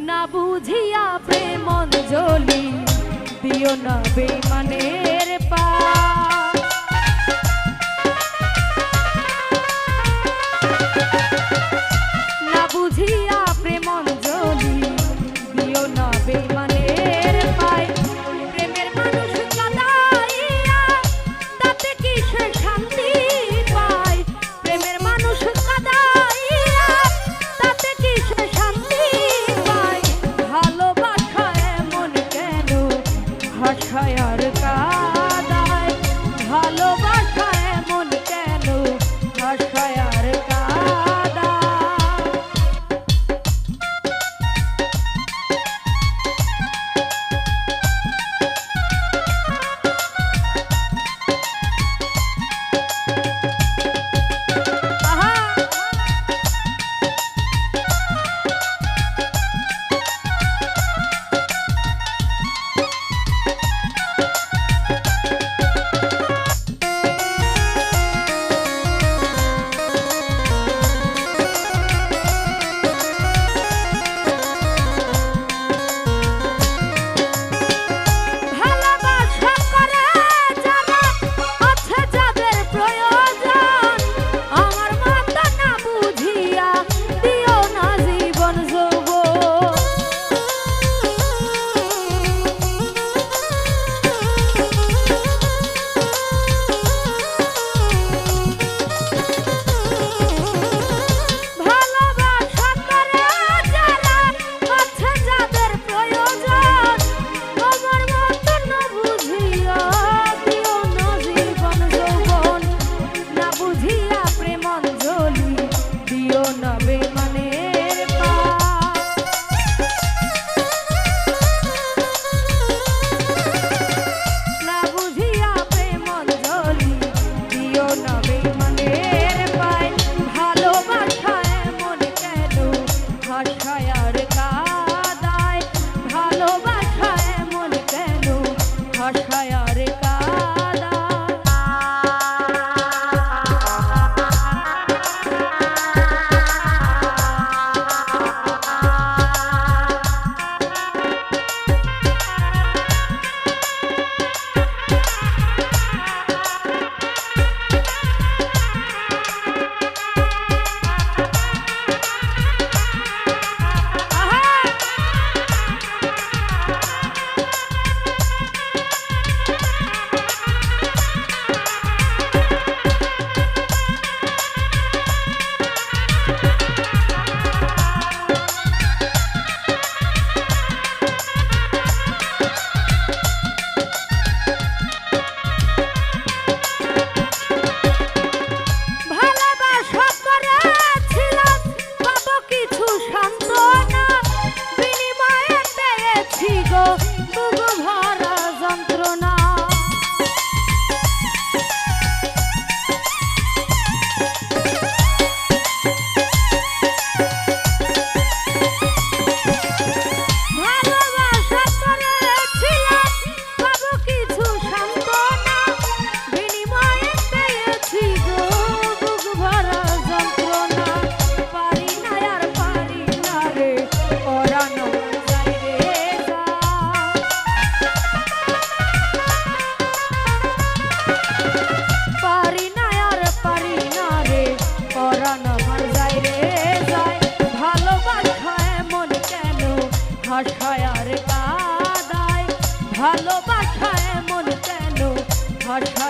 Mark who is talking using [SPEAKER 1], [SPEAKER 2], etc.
[SPEAKER 1] না বুঝিয়া প্রেম জলি দিও না বেমানের পা পেয়েছি গো আর কাদায়